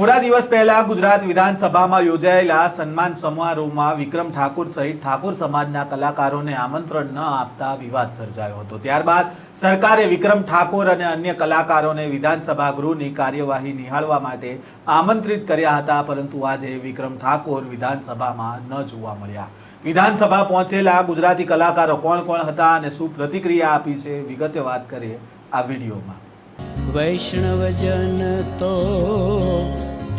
થોડા દિવસ પહેલા ગુજરાત વિધાનસભામાં યોજાયેલા સન્માન સમારોહમાં વિક્રમ ઠાકુર સહિત ઠાકોર સમાજના કલાકારોને આમંત્રણ ન આપતા વિવાદ સર્જાયો હતો. ત્યારબાદ સરકારે વિક્રમ ઠાકોર અને અન્ય કલાકારોને વિધાનસભા ગૃહની કાર્યવાહી નિહાળવા માટે આમંત્રિત કર્યા હતા, પરંતુ આજે વિક્રમ ઠાકોર વિધાનસભામાં ન જોવા મળ્યા. વિધાનસભા પહોંચેલા ગુજરાતી કલાકારો કોણ કોણ હતા અને શું પ્રતિક્રિયા આપી છે, વિગતે વાત કરીએ આ વિડીયોમાં. વૈષ્ણવજન તો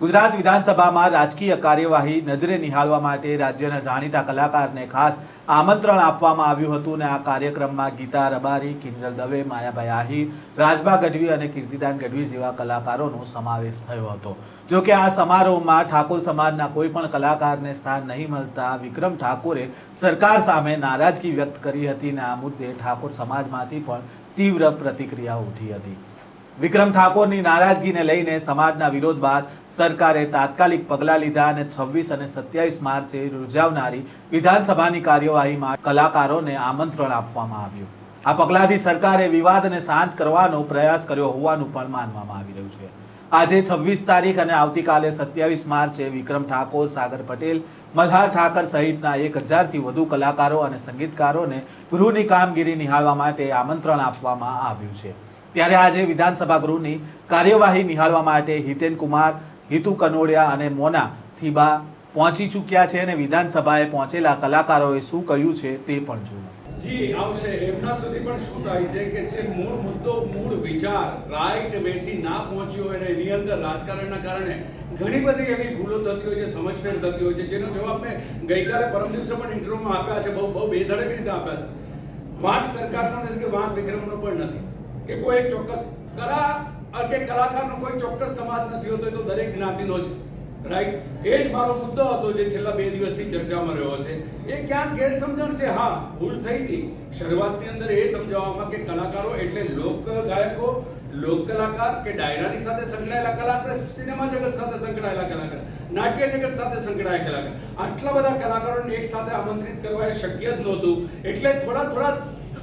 ગુજરાત વિધાનસભામાં રાજકીય કાર્યવાહી નજરે નિહાળવા માટે રાજ્યના જાણીતા કલાકારને ખાસ આમંત્રણ આપવામાં આવ્યું હતું અને આ કાર્યક્રમમાં ગીતા રબારી, કિંજલ દવે, માયાભાઈ આહિર રાજભા ગઢવી અને કીર્તિદાન ગઢવી જેવા કલાકારોનો સમાવેશ થયો હતો. જો કે આ સમારોહમાં ઠાકોર સમાજના કોઈ પણ કલાકારને સ્થાન નહીં મળતા વિક્રમ ઠાકોરે સરકાર સામે નારાજગી વ્યક્ત કરી હતી અને આ મુદ્દે ઠાકોર સમાજમાંથી પણ તીવ્ર પ્રતિક્રિયા ઉઠી હતી. વિક્રમ ઠાકોરની નારાજગીને લઈને સમાજના વિરોધ બાદ સરકારે તાત્કાલિક પગલાં લીધા અને છવ્વીસ અને સત્યાવીસ માર્ચે યોજાવનારી વિધાનસભાની કાર્યવાહીમાં કલાકારોને આમંત્રણ આપવામાં આવ્યું. આ પગલાંથી સરકારે વિવાદને શાંત કરવાનો પ્રયાસ કર્યો હોવાનું પણ માનવામાં આવી રહ્યું છે. આજે છવ્વીસ તારીખ અને આવતીકાલે સત્યાવીસ માર્ચે વિક્રમ ઠાકોર, સાગર પટેલ, મલ્હાર ઠાકર સહિતના એક હજારથી વધુ કલાકારો અને સંગીતકારોને ગૃહની કામગીરી નિહાળવા માટે આમંત્રણ આપવામાં આવ્યું છે. ત્યારે આજે વિધાનસભા ગૃહની કાર્યવાહી નિહાળવા માટે હિતેન કુમાર, હિતુ કનોડિયા અને મોના થીબા પહોંચી ચૂક્યા છે અને વિધાનસભાએ પહોંચેલા કલાકારોએ શું કહ્યું છે તે પણ જોયું જી, આવશે. એમના સુધી પણ શું થાય છે કે જે મૂળ મુદ્દો, મૂળ વિચાર રાઈટ વેથી ના પહોંચ્યો હોય એની અંદર રાજકારણના કારણે ઘણી બધી એવી ભૂલો થતી હોય છે, સમજફેર થતી હોય છે, જેનો જવાબ મેં ગઈકાલે પરમ દિવસે પણ ઇન્ટરવ્યુમાં આપ્યા છે, બહુ બહુ બેધડક રીતે આપ્યા છે. વાંક સરકારનો નથી કે વાંક વિક્રમનો પણ નથી. કે કોઈ એક ચોક્કસ કલા કે કલાકારનો કોઈ ચોક્કસ સમાજ નથી હોતો, એ તો દરેક જ્ઞાતિનો છે રાઈટ એ જ મારો મુદ્દો હતો જે છેલ્લા બે દિવસથી ચર્ચામાં રહ્યો છે. એ ક્યાંક ગેરસમજણ છે. હા, ભૂલ થઈ હતી. શરૂઆતની અંદર એ સમજાવવામાં કે કલાકારો એટલે લોક ગાયકો, લોક કલાકાર કે ડાયરાની સાથે સંકળાયેલા કલાકાર, સિનેમા જગત સાથે સંકળાયેલા કલાકાર, નાટ્ય જગત સાથે સંકળાયેલા કલાકાર. આટલા બધા કલાકારોને એક સાથે આમંત્રિત કરવા એ શક્ય જ નહોતું. એટલે થોડા થોડા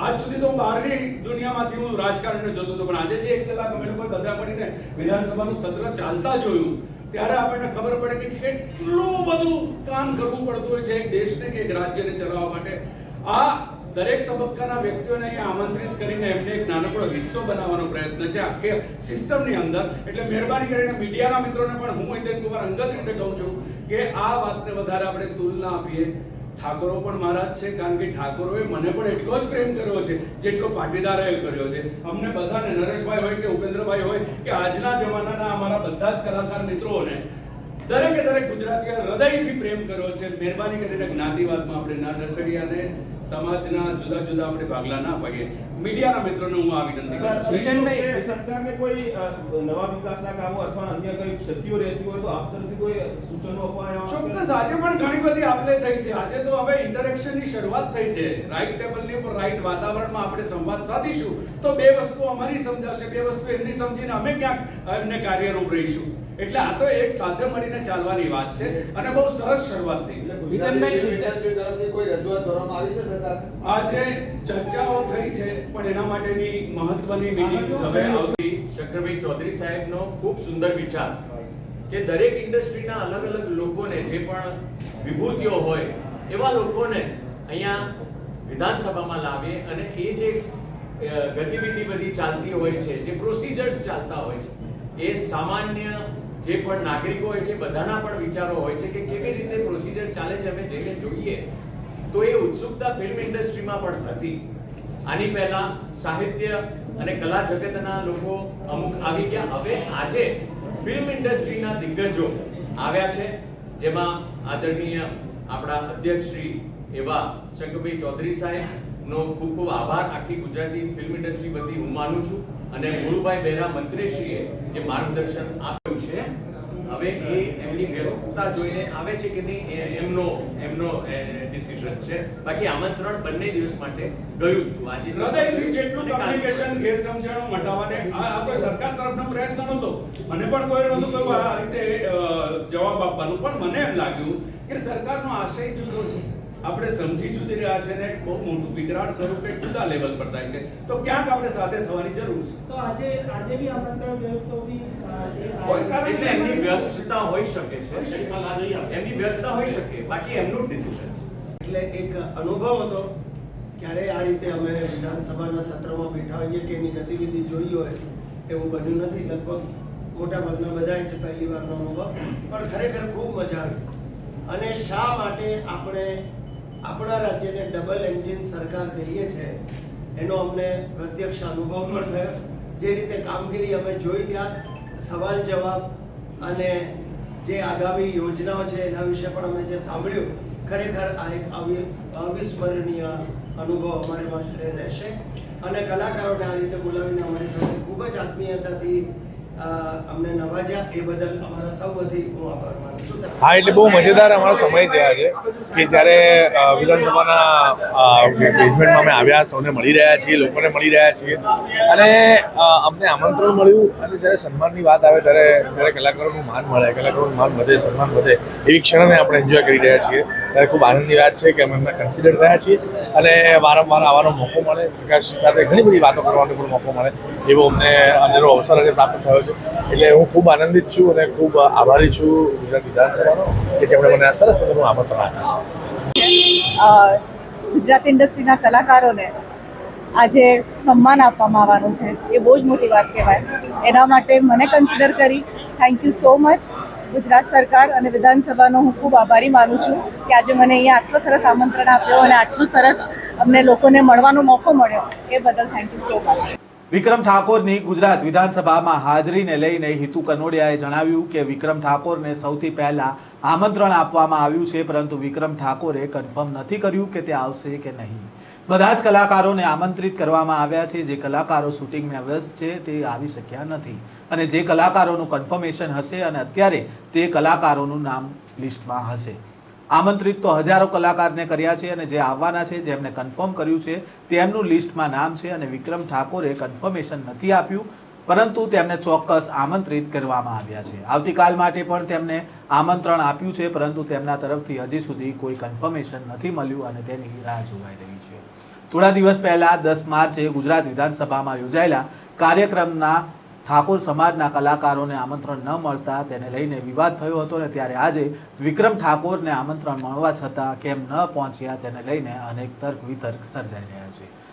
આજ સુધી તો હું બહારની દુનિયામાંથી હું રાજકારણને જોતો હતો, પણ આજે જે એક કલાક અમે લોકો બધા મળીને વિધાનસભાનું સત્ર ચાલતા જોયું, ત્યારે આપણને ખબર પડે કે કેટલું બધું કામ કરવું પડતું હોય છે એક દેશને કે એક રાજ્યને ચલાવવા માટે. આ દરેક તબક્કાના વ્યક્તિઓને અહીંયા આમંત્રિત કરીને એમને એક નાનકડો હિસ્સો બનાવવાનો પ્રયત્ન છે આખી સિસ્ટમની અંદર. એટલે મહેરબાની કરીને મીડિયાના મિત્રોને પણ હું હિતેન અંગત રીતે કહું છું કે આ વાતને વધારે આપણે તુલના આપીએ. ઠાકોરો પણ મારા જ છે, કારણ કે ઠાકોરોએ મને પણ એટલો જ પ્રેમ કર્યો છે, જેટલો પાટીદારોએ કર્યો છે. અમને બધાને નરેશભાઈ હોય કે ઉપેન્દ્રભાઈ હોય કે આજના જમાનાના અમારા બધા જ કલાકાર મિત્રોને દરેકે દરેક ગુજરાતીઓ હૃદયથી પ્રેમ કર્યો છે. મહેરબાની કરીને જ્ઞાતિવાદમાં આપણે ના અને સમાજના જુદા જુદા આપણે ભાગલા ના પાડીએ. મીડિયાના મિત્રોને હું આ વિનંતી કરું છું. સરકારને કોઈ નવા વિકાસના કામો અથવા અન્ય કોઈ ક્ષતિઓ રહેતી હોય તો આપ તરફથી કોઈ સૂચનો અપાયા ચોક્કસ આજે પણ ઘણી બધી આપલે થઈ છે. આજે તો હવે ઇન્ટરેક્શનની શરૂઆત થઈ છે. રાઈટ ટેબલની ઉપર રાઈટ વાતાવરણમાં આપણે સંવાદ સાધીશું. તો બે વસ્તુ અમારી સમજાશે. બે વસ્તુ એમની સમજીને અમે ક્યાંક એમને કાર્યરૂપ રહીશું. એટલે આ તો એક સાથે મળીને ચાલવાની વાત છે. અને બહુ સરસ શરૂઆત થઈ છે. તરફથી કોઈ રજૂઆત કરવામાં આવી છે સરકાર? આજે ચર્ચાઓ થઈ છે પણ એના માટેની મહત્વની મીટિંગ હવે આવતી. શંકરભાઈ ચૌધરી સાહેબનો ખૂબ સુંદર વિચાર કે દરેક ઇન્ડસ્ટ્રીના અલગ અલગ લોકોને જે પણ વિભૂતિઓ હોય એવા લોકોને અહીંયા વિધાનસભામાં લાવીએ અને એ જે ગતિવિધિ બધી ચાલતી હોય છે જે પ્રોસિજર્સ ચાલતા હોય છે એ સામાન્ય જે પણ નાગરિકો હોય છે, બધાના પણ વિચારો હોય છે કે કેવી રીતે પ્રોસિજર ચાલે છે, અમે જઈને જોઈએ. તો એ ઉત્સુકતા ફિલ્મ ઇન્ડસ્ટ્રીમાં પણ હતી. આની પહેલા સાહિત્ય અને કલા જગતના લોકો અમુક આવી ગયા. હવે આજે ફિલ્મ ઇન્ડસ્ટ્રીના દિગ્ગજો આવ્યા છે, જેમાં આદરણીય આપણા અધ્યક્ષ શ્રી એવા શંકરભાઈ ચૌધરી સાહેબનો ખૂબ ખૂબ આભાર. આખી ગુજરાતી ફિલ્મ ઇન્ડસ્ટ્રી બધી હું માનું છું. અને મુળુભાઈ બેરા મંત્રીશ્રીએ જે માર્ગદર્શન આપ્યું છે હવે એ એમની વ્યસ્તતા જોઈને આવે છે કે નહીં એમનો એમનો ડિસિઝન છે. બાકી આમંત્રણ બંને દિવસ માટે ગયું હતું. આજે હૃદયથી જેટલું કમ્યુનિકેશન ગેરસમજણો મટાવવાને આ આ કોઈ સરકાર તરફનો પ્રયત્ન નહોતો. મને પણ કોઈ નહોતું કહ્યું આ રીતે જવાબ આપવાનું. પણ મને એમ લાગ્યું કે સરકારનો આશય જુદો છે. આપણે સમજી જુદી રહ્યા છે ને બહુ મોટું વિકરાળ સ્વરૂપે જુદા લેવલ પર થાય છે. તો ક્યાંક આપણે સાથે થવાની જરૂર છે? તો આજે આજે બી આપણે તો બી કોઈ કારણ- એમની વ્યસ્તતા હોઈ શકે છે. એમની વ્યસ્તતા હોઈ શકે બાકી એમનું ડિસિઝન એટલે એક અનુભવ હતો ક્યારે આ રીતે અમે વિધાનસભાના સત્રમાં બેઠા હોઈએ કે એની ગતિવિધિ જોઈ હોય એવું બન્યું નથી. લગભગ મોટા ભાગના બધાય છે પહેલી વારનો અનુભવ. પણ ખરેખર ખૂબ મજા આવી. અને શા માટે આપણે આપણા રાજ્યને ડબલ એન્જિન સરકાર કહીએ છીએ એનો અમને પ્રત્યક્ષ અનુભવ પણ થયો. જે રીતે કામગીરી અમે જોઈ ત્યાં, સવાલ જવાબ અને જે આગામી યોજનાઓ છે એના વિશે પણ અમે જે સાંભળ્યું, ખરેખર આ એક અવિ, અવિસ્મરણીય અનુભવ અમારી રહેશે. અને કલાકારોને આ રીતે બોલાવીને અમારી સાથે ખૂબ જ આત્મીયતાથી અમને નવાજ્યા, એ બદલ અમારા સૌ વતી હું આભાર માનું છું. હા, એટલે બહુ મજેદાર અમારો સમય છે આજે, કે જ્યારે વિધાનસભાના બેઝમેન્ટમાં અમે આવ્યા, સૌને મળી રહ્યા છીએ, લોકોને મળી રહ્યા છીએ. અને અમને આમંત્રણ મળ્યું અને જ્યારે સન્માનની વાત આવે ત્યારે, જ્યારે કલાકારોનું માન મળે, કલાકારોનું માન વધે, સન્માન વધે, એવી ક્ષણને આપણે એન્જોય કરી રહ્યા છીએ. ખૂબ આનંદની વાત છે કે અમે એમને કન્સિડર થયા છીએ. અને વારંવાર આવવાનો મોકો મળે. પ્રકાશ સાથે ઘણી બધી વાતો કરવાનો પણ મોકો મળે. એવો અમને અંદરનો અવસર આજે પ્રાપ્ત થયો છે. એટલે હું ખૂબ આનંદિત છું અને ખૂબ આભારી છું ગુજરાત વિધાનસભાનો કે જેમણે મને સરસ મજાનું આમંત્રણ આપ્યું. ગુજરાત ઇન્ડસ્ટ્રીના કલાકારોને આજે સન્માન આપવામાં આવવાનું છે. એ બહુ જ મોટી વાત કહેવાય. એના માટે મને કન્સિડર કરી. Thank you so much Gujarat સરકાર અને વિધાનસભાનો હું ખૂબ આભારી માનું છું કે આજે મને અહીંયા આટલું સરસ આમંત્રણ આપ્યો અને આટલું સરસ અમને લોકોને મળવાનો મોકો મળ્યો. એ બદલ thank you so much Vikram ઠાકોરની Gujarat વિધાનસભામાં હાજરીને લઈને હિતુ કનોડિયાએ જણાવ્યું કે વિક્રમ ઠાકોરને સૌથી પહેલા આમંત્રણ આપવામાં આવ્યું છે, પરંતુ વિક્રમ ઠાકોરે કન્ફર્મ નથી કર્યું કે તે આવશે કે નહીં. બધા જ કલાકારોને આમંત્રિત કરવામાં આવ્યા છે. જે કલાકારો શૂટિંગમાં વ્યસ્ત છે તે આવી શક્યા નથી. અને જે કલાકારોનું કન્ફર્મેશન હશે અને અત્યારે તે કલાકારોનું નામ લિસ્ટમાં હશે. આમંત્રિત તો હજારો કલાકારને કર્યા છે અને જે આવવાના છે, જેમને કન્ફર્મ કર્યું છે, તેમનું લિસ્ટમાં નામ છે અને વિક્રમ ઠાકોરે કન્ફર્મેશન નથી આપ્યું. પરંતુ તેમને ચોક્કસ આમંત્રિત કરવામાં આવ્યા છે. આવતીકાલ માટે પણ તેમને આમંત્રણ આપ્યું છે, પરંતુ તેમના તરફથી હજી સુધી કોઈ કન્ફર્મેશન નથી મળ્યું અને તેની રાહ જોવાઈ રહી છે. થોડા દિવસ પહેલા, દસ માર્ચે ગુજરાત વિધાનસભામાં યોજાયેલા કાર્યક્રમના ઠાકોર સમાજના કલાકારોને આમંત્રણ ન મળતા તેને લઈને વિવાદ થયો હતો અને ત્યારે આજે વિક્રમ ઠાકોરને આમંત્રણ મળવા છતાં કેમ ન પહોંચ્યા તેને લઈને અનેક તર્ક વિતર્ક સર્જાઈ રહ્યા છે.